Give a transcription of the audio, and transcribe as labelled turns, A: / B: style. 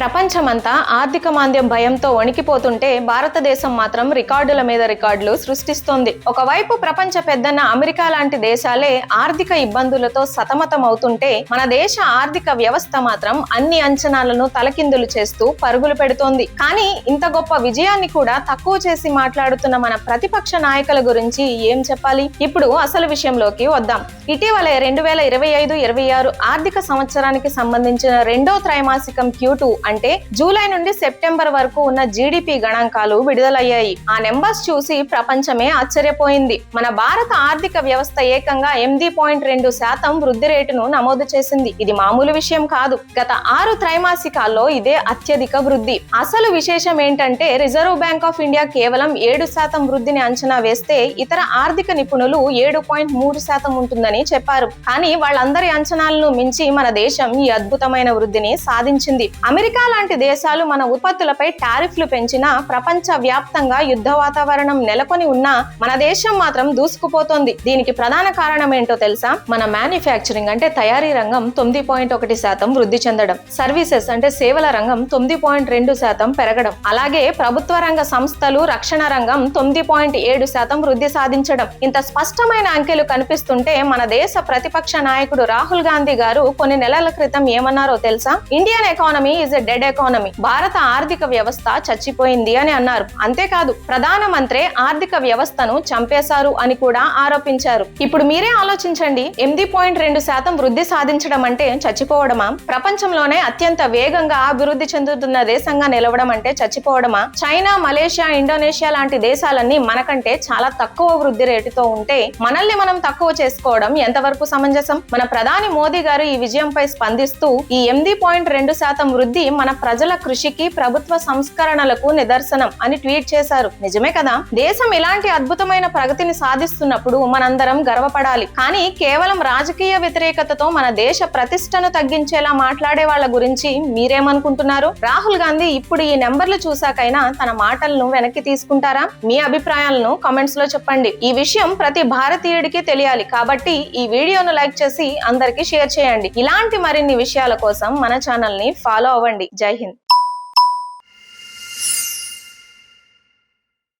A: ప్రపంచమంతా ఆర్థిక మాంద్యం భయంతో వణికిపోతుంటే భారతదేశం మాత్రం రికార్డుల మీద రికార్డులు సృష్టిస్తోంది. ఒకవైపు ప్రపంచ పెద్దన్న అమెరికా లాంటి దేశాలే ఆర్థిక ఇబ్బందులతో సతమతం అవుతుంటే మన దేశ ఆర్థిక వ్యవస్థ మాత్రం అన్ని అంచనాలను తలకిందులు చేస్తూ పరుగులు పెడుతోంది. కానీ ఇంత గొప్ప విజయాన్ని కూడా తక్కువ చేసి మాట్లాడుతున్న మన ప్రతిపక్ష నాయకుల గురించి ఏం చెప్పాలి? ఇప్పుడు అసలు విషయంలోకి వద్దాం. ఇటీవల రెండు వేల ఇరవై ఐదు ఇరవై ఆరు ఆర్థిక సంవత్సరానికి సంబంధించిన రెండో త్రైమాసికం క్యూ టూ అంటే జూలై నుండి సెప్టెంబర్ వరకు ఉన్న జీడిపి గణాంకాలు విడుదలయ్యాయి. ఆ నెంబర్స్ చూసి ప్రపంచమే ఆశ్చర్యపోయింది. మన భారత ఆర్థిక వ్యవస్థ ఏకంగా ఎనిమిది పాయింట్ రెండు శాతం వృద్ధి రేటును నమోదు చేసింది. ఇది మామూలు విషయం కాదు. గత ఆరు త్రైమాసికాల్లో ఇదే అత్యధిక వృద్ధి. అసలు విశేషం ఏంటంటే రిజర్వ్ బ్యాంక్ ఆఫ్ ఇండియా కేవలం ఏడు శాతం వృద్ధిని అంచనా వేస్తే ఇతర ఆర్థిక నిపుణులు ఏడు పాయింట్ మూడు శాతం ఉంటుందని చెప్పారు. కానీ వాళ్ళందరి అంచనాలను మించి మన దేశం ఈ అద్భుతమైన వృద్ధిని సాధించింది. అమెరికా లాంటి దేశాలు మన ఉత్పత్తులపై టారిఫ్లు పెంచినా ప్రపంచ వ్యాప్తంగా యుద్ధ వాతావరణం నెలకొని ఉన్నా మన దేశం మాత్రం దూసుకుపోతోంది. దీనికి ప్రధాన కారణం ఏంటో తెలుసా? మన మ్యానుఫ్యాక్చరింగ్ అంటే తయారీ రంగం తొమ్మిది పాయింట్ ఒకటి శాతం వృద్ధి చెందడం. సర్వీసెస్ అంటే సేవల రంగం తొమ్మిది పాయింట్ రెండు శాతం పెరగడం. అలాగే ప్రభుత్వ రంగ సంస్థలు రక్షణ రంగం తొమ్మిది పాయింట్ ఏడు శాతం వృద్ధి సాధించడం. ఇంత స్పష్టమైన అంకెలు కనిపిస్తుంటే మన దేశ ప్రతిపక్ష నాయకుడు రాహుల్ గాంధీ గారు కొన్ని నెలల క్రితం ఏమన్నారో తెలుసా? Indian economy is a dead economy భారత ఆర్థిక వ్యవస్థ చచ్చిపోయింది అని అన్నారు. అంతేకాదు ప్రధానమంత్రి ఆర్థిక వ్యవస్థను చంపేశారు అని కూడా ఆరోపించారు. ఇప్పుడు మీరే ఆలోచించండి ఎనిమిది పాయింట్ రెండు శాతం వృద్ధి సాధించడం అంటే చచ్చిపోవడమా? ప్రపంచంలోనే అత్యంత వేగంగా అభివృద్ధి చెందుతున్న దేశంగా నిలవడం అంటే చచ్చిపోవడమా? చైనా మలేషియా ఇండోనేషియా లాంటి దేశాలన్నీ మనకంటే చాలా తక్కువ వృద్ధి రేటుతో ఉంటే మనల్ని మనం తక్కువ చేసుకోవడం ఎంతవరకు సమంజసం? మన ప్రధాని మోదీ గారు ఈ విజయంపై స్పందిస్తూ ఈ ఎనిమిది పాయింట్ రెండు శాతం వృద్ధి మన ప్రజల కృషికి ప్రభుత్వ సంస్కరణలకు నిదర్శనం అని ట్వీట్ చేశారు. నిజమే కదా? దేశం ఇలాంటి అద్భుతమైన ప్రగతిని సాధిస్తున్నప్పుడు మనందరం గర్వపడాలి. కానీ కేవలం రాజకీయ వ్యతిరేకతతో మన దేశ ప్రతిష్టను తగ్గించేలా మాట్లాడే వాళ్ళ గురించి మీరేమనుకుంటున్నారు? రాహుల్ గాంధీ ఇప్పుడు ఈ నెంబర్లు చూశాకైనా తన మాటలను వెనక్కి తీసుకుంటారా? మీ అభిప్రాయాలను కామెంట్స్లో చెప్పండి. ఈ విషయం ప్రతి భారతీయుడికి తెలియాలి. కాబట్టి ఈ వీడియోను లైక్ చేసి అందరికీ షేర్ చేయండి. ఇలాంటి మరిన్ని విషయాల కోసం మన ఛానల్ని ఫాలో అవ్వండి. जय हिंद।